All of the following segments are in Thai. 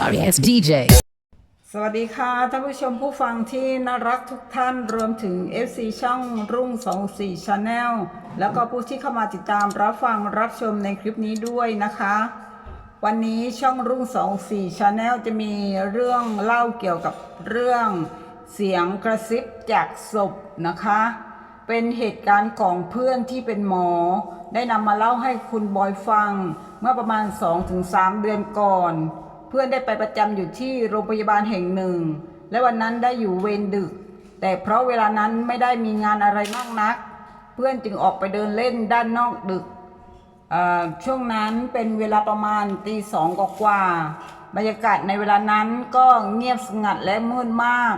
sorry ass DJ. สวัสดีค่ะท่านผู้ชมผู้ฟังที่น่ารักทุกท่านรวมถึง FC ช่องรุ่ง 24 Channel แล้วก็ผู้ที่เข้ามาติดตามรับฟังรับชมในคลิปนี้ด้วยนะคะ วันนี้ช่องรุ่ง 24 Channel จะมีเรื่องเล่าเกี่ยวกับเรื่องเสียงกระซิบจากศพนะคะ เป็นเหตุการณ์ของเพื่อนที่เป็นหมอ ได้นำมาเล่าให้คุณบอยฟังเมื่อประมาณ 2-3 เดือนก่อน เพื่อนได้ไปประจำอยู่ที่โรงพยาบาลแห่งหนึ่ง และวันนั้นได้อยู่เวรดึก แต่เพราะเวลานั้นไม่ได้มีงานอะไรมากนัก เพื่อนจึงออกไปเดินเล่นด้านนอกดึก ช่วงนั้นเป็นเวลาประมาณตีสองกว่าบรรยากาศในเวลานั้นก็เงียบสงัดและมืดมาก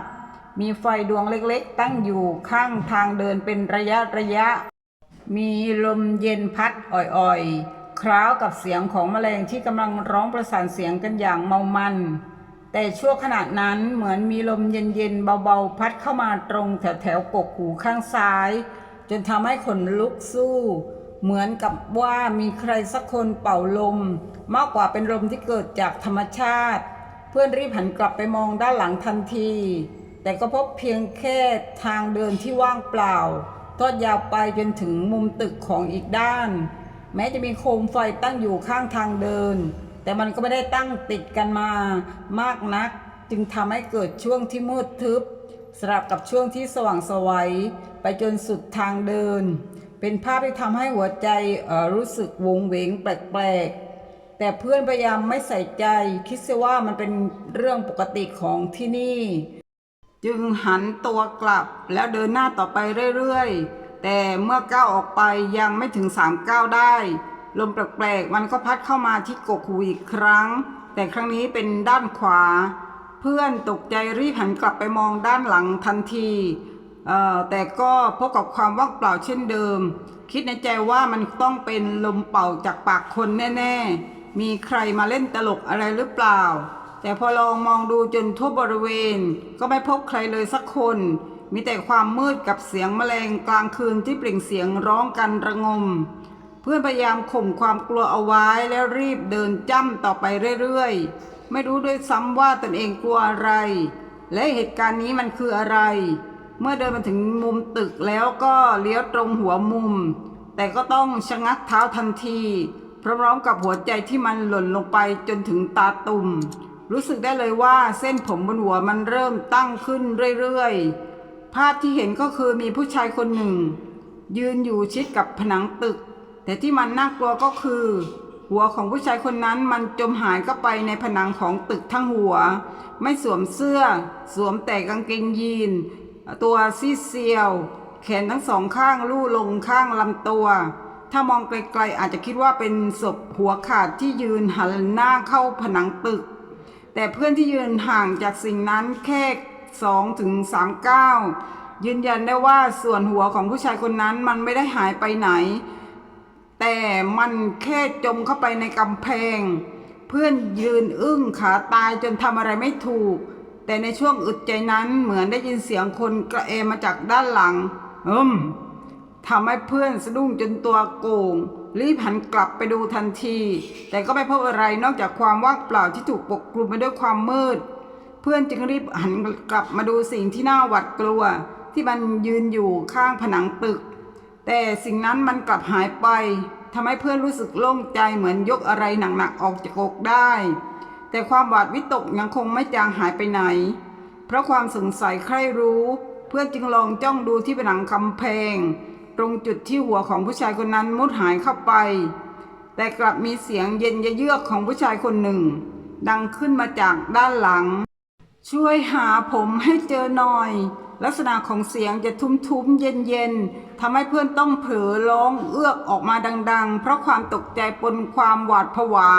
มีไฟดวงเล็กๆ ตั้งอยู่ข้างทางเดินเป็นระยะระยะ มีลมเย็นพัดอ่อยๆ คล้าวกับเสียงของแมลงที่กำลังร้องประสานเสียงกันอย่างเมามัน แต่ชั่วขณะนั้นเหมือนมีลมเย็นๆเบาๆ พัดเข้ามาตรงแถวๆกกหูข้างซ้าย จนทำให้ขนลุกสู้ เหมือนกับว่ามีใครสักคนเป่าลม มากกว่าเป็นลมที่เกิดจากธรรมชาติ เพื่อนรีบหันกลับไปมองด้านหลังทันที แต่ก็พบเพียงแค่ทางเดินที่ว่างเปล่า ทอดยาวไปจนถึงมุมตึกของอีกด้าน แม้จะมีโคมไฟตั้งอยู่ข้างทางเดิน แต่มันก็ไม่ได้ตั้งติดกันมามากนัก จึงทำให้เกิดช่วงที่มืดทึบสลับกับช่วงที่สว่างสวัยไปจนสุดทางเดิน เป็นภาพที่ทำให้หัวใจรู้สึกวงเวงแปลกๆ แต่เพื่อนพยายามไม่ใส่ใจ คิดเสียว่ามันเป็นเรื่องปกติของที่นี่ จึงหันตัวกลับแล้วเดินหน้าต่อไปเรื่อยๆ แต่เมื่อก้าวออกไปยังไม่ถึงสามก้าวได้ ลมแปลกๆมันก็พัดเข้ามาที่กกหูอีกครั้ง แต่ครั้งนี้เป็นด้านขวา เพื่อนตกใจรีบหันกลับไปมองด้านหลังทันทีแต่ก็พบกับความว่างเปล่าเช่นเดิม คิดในใจว่ามันต้องเป็นลมเป่าจากปากคนแน่ ๆ มีใครมาเล่นตลกอะไรหรือเปล่า แต่พอลองมองดูจนทั่วบริเวณ ก็ไม่พบใครเลยสักคน มีแต่ความมืดกับเสียงแมลงกลางคืนที่เปล่งเสียงร้องกันระงม เพื่อนพยายามข่มความกลัวเอาไว้แล้วรีบเดินจ้ำต่อไปเรื่อยๆ ไม่รู้ด้วยซ้ำว่าตนเองกลัวอะไร และเหตุการณ์นี้มันคืออะไร เมื่อเดินมาถึงมุมตึกแล้วก็เลี้ยวตรงหัวมุม แต่ก็ต้องชะงักเท้าทันทีพร้อมๆกับหัวใจที่มันหล่นลงไปจนถึงตาตุ่ม รู้สึกได้เลยว่าเส้นผมบนหัวมันเริ่มตั้งขึ้นเรื่อยๆ ภาพที่เห็นก็คือมีผู้ชายคนหนึ่ง ยืนอยู่ชิดกับผนังตึก แต่ที่มันน่ากลัวก็คือ หัวของผู้ชายคนนั้นมันจมหายเข้าไปในผนังของตึกทั้งหัว ไม่สวมเสื้อ สวมแต่กางเกงยีน ตัวซีเซียว แขนทั้งสองข้างลู่ลงข้างลำตัว ถ้ามองไกลๆอาจจะคิดว่าเป็นศพหัวขาดที่ยืนหันหน้าเข้าผนังตึก แต่เพื่อนที่ยืนห่างจากสิ่งนั้นแค่ สองถึงสามก้ายืนยันได้ว่าส่วนหัวของผู้ชายคนนั้นมันไม่ได้หายไปไหน แต่มันแค่จมเข้าไปในกำแพง เพื่อนยืนอึ้งขาตายจนทำอะไรไม่ถูก แต่ในช่วงอึดใจนั้นเหมือนได้ยินเสียงคนกระเอมาจากด้านหลังอืมทำให้เพื่อนสะดุ้งจนตัวโก่งรีบหันกลับไปดูทันที แต่ก็ไม่พบอะไรนอกจากความว่างเปล่าที่ถูกปกคลุมไปด้วยความมืด เพื่อนจึงรีบหันกลับมาดูสิ่งที่น่าหวาดกลัว ที่มันยืนอยู่ข้างผนังตึก แต่สิ่งนั้นมันกลับหายไปทำให้เพื่อนรู้สึกโล่งใจเหมือนยกอะไรหนักๆออกจากอกได้ แต่ความหวาดวิตกยังคงไม่จางหายไปไหน เพราะความสงสัยใคร่รู้ เพื่อนจึงลองจ้องดูที่ผนังกำแพง ตรงจุดที่หัวของผู้ชายคนนั้นมุดหายเข้าไป แต่กลับมีเสียงเย็นเยือกของผู้ชายคนหนึ่ง ดังขึ้นมาจากด้านหลัง ช่วยหาผมให้เจอหน่อย ลักษณะของเสียงจะทุ้มๆ เย็นๆทำให้เพื่อนต้องเผลอร้องเอื้อกออกมาดัง ๆ เพราะความตกใจปนความหวาดผวา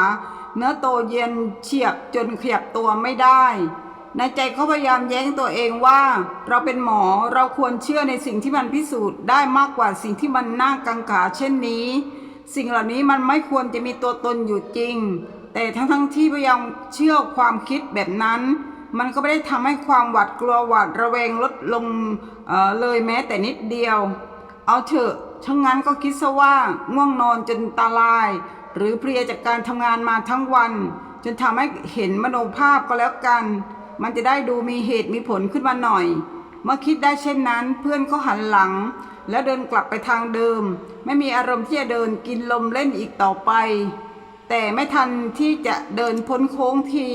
เนื้อโตเย็นเฉียบจนขยับตัวไม่ได้ในใจเขาพยายามแย้งตัวเองว่า เราเป็นหมอเราควรเชื่อในสิ่งที่มันพิสูจน์ได้มากกว่าสิ่งที่มันน่ากังขาเช่นนี้ สิ่งเหล่านี้มันไม่ควรจะมีตัวตนอยู่จริง แต่ทั้งๆที่พยายามเชื่อความคิดแบบนั้น มันก็ไม่ได้ทำให้ความหวาดกลัวหวาดระแวงลดลงเเลยแม้แต่นิดเดียว เอาเถอะทั้งนั้นก็คิดซะว่าง่วงนอนจนตาลาย หรือเพลียจากการทำงานมาทั้งวัน จนทำให้เห็นมโนภาพก็แล้วกัน มันจะได้ดูมีเหตุมีผลขึ้นมาหน่อย เมื่อคิดได้เช่นนั้นเพื่อนก็หันหลัง แล้วเดินกลับไปทางเดิม ไม่มีอารมณ์ที่จะเดินกินลมเล่นอีกต่อไป แต่ไม่ทันที่จะเดินพ้นโค้งที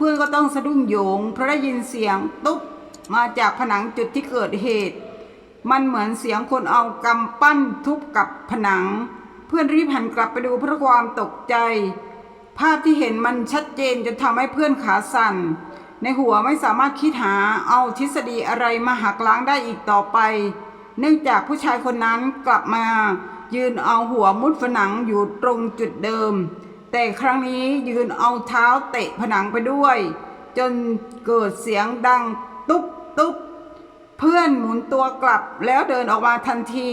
พื่อนก็ต้องสะดุ้งโยงเพราะได้ยินเสียงตุ๊บมาจากผนังจุดที่เกิดเหตุ มันเหมือนเสียงคนเอากำปั้นทุบกับผนัง เพื่อนรีบหันกลับไปดูเพราะความตกใจ ภาพที่เห็นมันชัดเจนจนทำให้เพื่อนขาสั่น ในหัวไม่สามารถคิดหาเอาทฤษฎีอะไรมาหักล้างได้อีกต่อไป เนื่องจากผู้ชายคนนั้นกลับมา ยืนเอาหัวมุดผนังอยู่ตรงจุดเดิม แต่ครั้งนี้ยืนเอาเท้าเตะผนังไปด้วย จนเกิดเสียงดังตุ๊บตุ๊บเพื่อนหมุนตัวกลับแล้วเดินออกมาทันที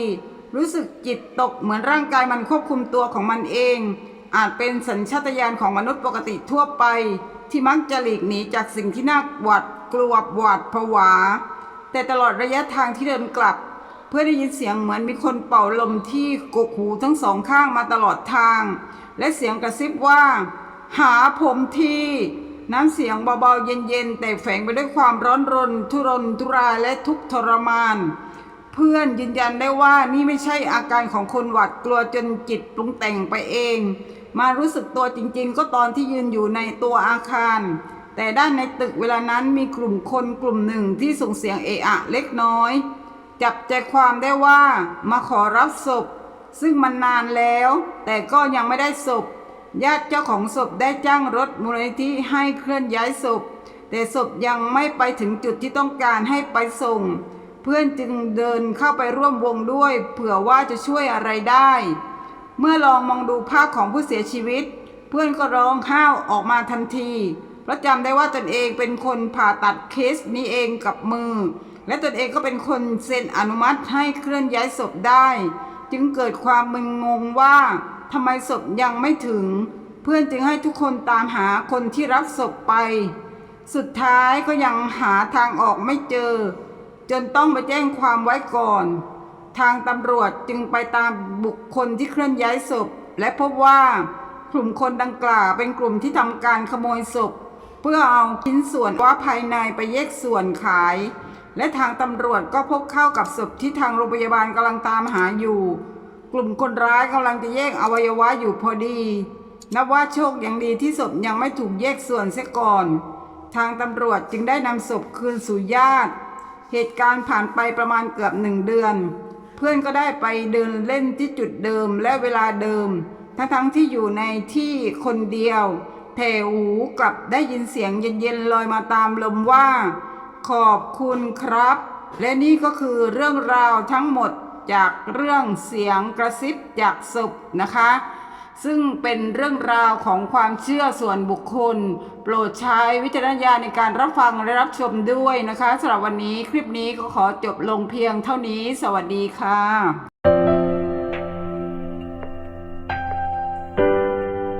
รู้สึกจิตตกเหมือนร่างกายมันควบคุมตัวของมันเอง อาจเป็นสัญชาตญาณของมนุษย์ปกติทั่วไป ที่มักจะหลีกหนีจากสิ่งที่น่าหวาดกลัวหวาดผวา แต่ตลอดระยะทางที่เดินกลับ เพื่อได้ยินเสียงเหมือนมีคนเป่าลมที่กกหูทั้งสองข้างมาตลอดทาง และเสียงกระซิบว่า หาผมทีน้ำเสียงเบาๆเย็นๆ แต่แฝงไปด้วยความร้อนรน ทุรนทุรายและทุกทรมาน เพื่อนยืนยันได้ว่านี่ไม่ใช่อาการของคนหวาดกลัวจนจิตปรุงแต่งไปเอง มารู้สึกตัวจริงๆ ก็ตอนที่ยืนอยู่ในตัวอาคาร แต่ด้านในตึกเวลานั้นมีกลุ่มคนกลุ่มหนึ่งที่ส่งเสียงเอะอะเล็กน้อย จับใจความได้ว่ามาขอรับศพ ซึ่งมันนานแล้ว แต่ก็ยังไม่ได้ศพ ญาติเจ้าของศพได้จ้างรถมูลนิธิให้เคลื่อนย้ายศพ แต่ศพยังไม่ไปถึงจุดที่ต้องการให้ไปส่ง เพื่อนจึงเดินเข้าไปร่วมวงด้วย เผื่อว่าจะช่วยอะไรได้ เมื่อลองมองดูภาพของผู้เสียชีวิต เพื่อนก็ร้องห้าวออกมาทันทีเพราะจำได้ว่าตนเองเป็นคนผ่าตัดเคสนี้เองกับมือ และตนเองก็เป็นคนเซ็นอนุมัติให้เคลื่อนย้ายศพได้ จึงเกิดความมึนงงว่าทำไมศพยังไม่ถึง เพื่อนจึงให้ทุกคนตามหาคนที่รับศพไป สุดท้ายก็ยังหาทางออกไม่เจอ จนต้องไปแจ้งความไว้ก่อน ทางตำรวจจึงไปตามบุคคลที่เคลื่อนย้ายศพ และพบว่ากลุ่มคนดังกล่าวเป็นกลุ่มที่ทำการขโมยศพ เพื่อเอาชิ้นส่วนว่าภายในไปแยกส่วนขาย และทางตำรวจก็พบเข้ากับศพที่ทางโรงพยาบาลกำลังตามหาอยู่ กลุ่มคนร้ายกำลังจะแยกอวัยวะอยู่พอดี นับว่าโชคอย่างดีที่ศพยังไม่ถูกแยกส่วนเสียก่อน ทางตำรวจจึงได้นำศพคืนสู่ญาติ เหตุการณ์ผ่านไปประมาณเกือบหนึ่งเดือน เพื่อนก็ได้ไปเดินเล่นที่จุดเดิมและเวลาเดิม ทั้งๆที่อยู่ในที่คนเดียวแต่หูกลับได้ยินเสียงเย็นๆลอยมาตามลมว่า ขอบคุณครับ และนี่ก็คือเรื่องราวทั้งหมดจากเรื่องเสียงกระซิบจากศพนะคะ ซึ่งเป็นเรื่องราวของความเชื่อส่วนบุคคล โปรดใช้วิจารณญาณในการรับฟังและรับชมด้วยนะคะสำหรับวันนี้คลิปนี้ก็ขอจบลงเพียงเท่านี้ สวัสดีค่ะ